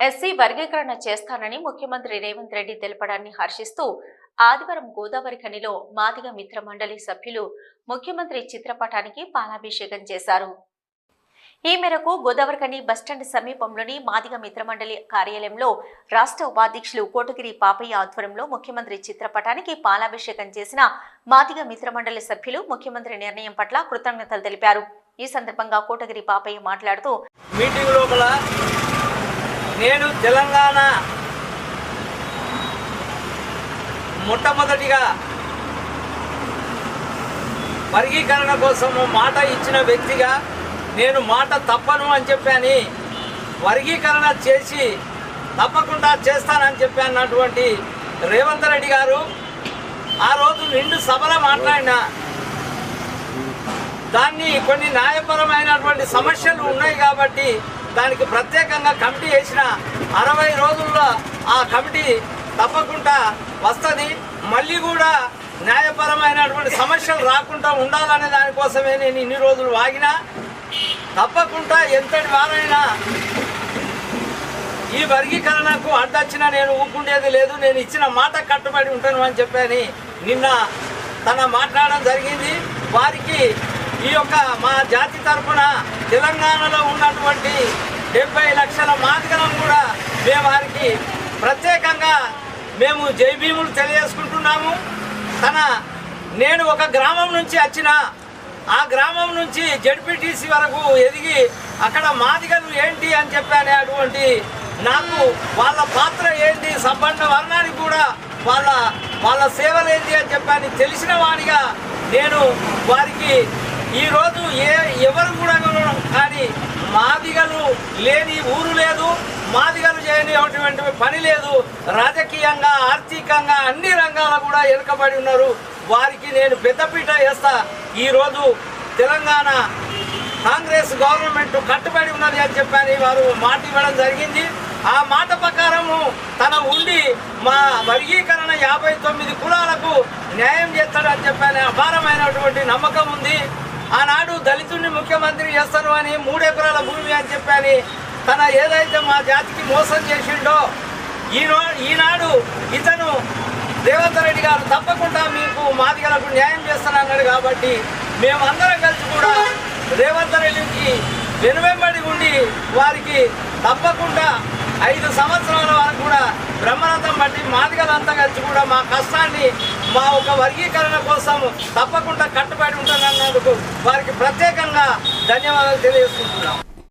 SC వర్గీకరణ చేస్తానని ముఖ్యమంత్రి రేవంత్ రెడ్డి తెలపడాన్ని హర్షిస్తూ ఆదివారం గోదావరి ఖనిలో మాదిగ మిత్ర మండలి సభ్యులు ముఖ్యమంత్రి చిత్రపటానికి పాలాభిషేకం చేశారు. ఈ మేరకు గోదావరిఖని బస్టాండ్ సమీపంలోని మాదిగ మిత్రమండలి కార్యాలయంలో రాష్ట్ర ఉపాధ్యక్షులు కోటగిరి పాపయ్య ఆధ్వర్యంలో ముఖ్యమంత్రి చిత్రపటానికి పాలాభిషేకం చేసిన మాదిగ మిత్రమండలి సభ్యులు ముఖ్యమంత్రి నిర్ణయం పట్ల కృతజ్ఞతలు తెలిపారు. ఈ సందర్భంగా కోటగిరి పాపయ్య మాట్లాడుతూ మీటింగ్ లోపల నేను తెలంగాణ మొట్టమొదటిగా వర్గీకరణ కోసం మాట ఇచ్చిన వ్యక్తిగా నేను మాట తప్పను అని చెప్పాని వర్గీకరణ చేసి తప్పకుండా చేస్తానని చెప్పానటువంటి రేవంత్ రెడ్డి గారు ఆ రోజు నిండు సభలో మాట్లాడిన దాన్ని కొన్ని న్యాయపరమైనటువంటి సమస్యలు ఉన్నాయి కాబట్టి దానికి ప్రత్యేకంగా కమిటీ వేసిన అరవై రోజుల్లో ఆ కమిటీ తప్పకుండా వస్తుంది. మళ్ళీ కూడా న్యాయపరమైనటువంటి సమస్యలు రాకుండా ఉండాలనే దానికోసమే నేను ఇన్ని రోజులు వాగినా. తప్పకుండా ఎంతటి వారైనా ఈ వర్గీకరణకు అడ్డొచ్చినా నేను ఊపుకుండేది లేదు. నేను ఇచ్చిన మాట కట్టుబడి ఉంటాను అని చెప్పని నిన్న తన మాట్లాడడం జరిగింది. వారికి ఈ యొక్క మా జాతి తరఫున తెలంగాణలో ఉన్నటువంటి డెబ్బై లక్షల మాదిగలను కూడా మేము వారికి ప్రత్యేకంగా మేము జైభీములు తెలియజేసుకుంటున్నాము. తన నేను ఒక గ్రామం నుంచి వచ్చిన ఆ గ్రామం నుంచి జడ్పీటీసీ వరకు ఎదిగి అక్కడ మాదిగలు ఏంటి అని చెప్పాను అటువంటి నాకు వాళ్ళ పాత్ర ఏంటి సంబంధ వర్ణానికి కూడా వాళ్ళ వాళ్ళ సేవలు ఏంటి అని చెప్పని తెలిసిన వాడిగా నేను వారికి ఈరోజు ఏ ఎవరు కూడా కానీ మాదిగలు లేని ఊరు లేదు మాదిగలు చేయనిటువంటి పని లేదు. రాజకీయంగా ఆర్థికంగా అన్ని రంగాల్లో కూడా వెనుకబడి ఉన్నారు. వారికి నేను పెద్దపీట వేస్తా. ఈరోజు తెలంగాణ కాంగ్రెస్ గవర్నమెంట్ కట్టుబడి ఉన్నది అని చెప్పని వారు మాట ఇవ్వడం జరిగింది. ఆ మాట ప్రకారము తన ఉండి మా వర్గీకరణ యాభై తొమ్మిది కులాలకు న్యాయం చేస్తాడని చెప్పని అపారమైనటువంటి నమ్మకం ఉంది. ఆనాడు దళితుడిని ముఖ్యమంత్రి చేస్తాను అని మూడెకరాల భూమి అని చెప్పని తన ఏదైతే మా జాతికి మోసం చేసిండో ఈనో ఈనాడు ఇతను రేవంత్ రెడ్డి గారు తప్పకుండా మీకు మాదిగలకు న్యాయం చేస్తానన్నాడు కాబట్టి మేమందరం కలిసి కూడా రేవంత్ రెడ్డికి వెనువెంబడి ఉండి వారికి తప్పకుండా ఐదు సంవత్సరాల వరకు కూడా బ్రహ్మరథం బట్టి మాదిగలంతా కలిసి కూడా మా కష్టాన్ని మా ఒక వర్గీకరణ కోసం తప్పకుండా కట్టుబడి ఉంటానన్నందుకు వారికి ప్రత్యేకంగా ధన్యవాదాలు తెలియజేసుకుంటున్నాం.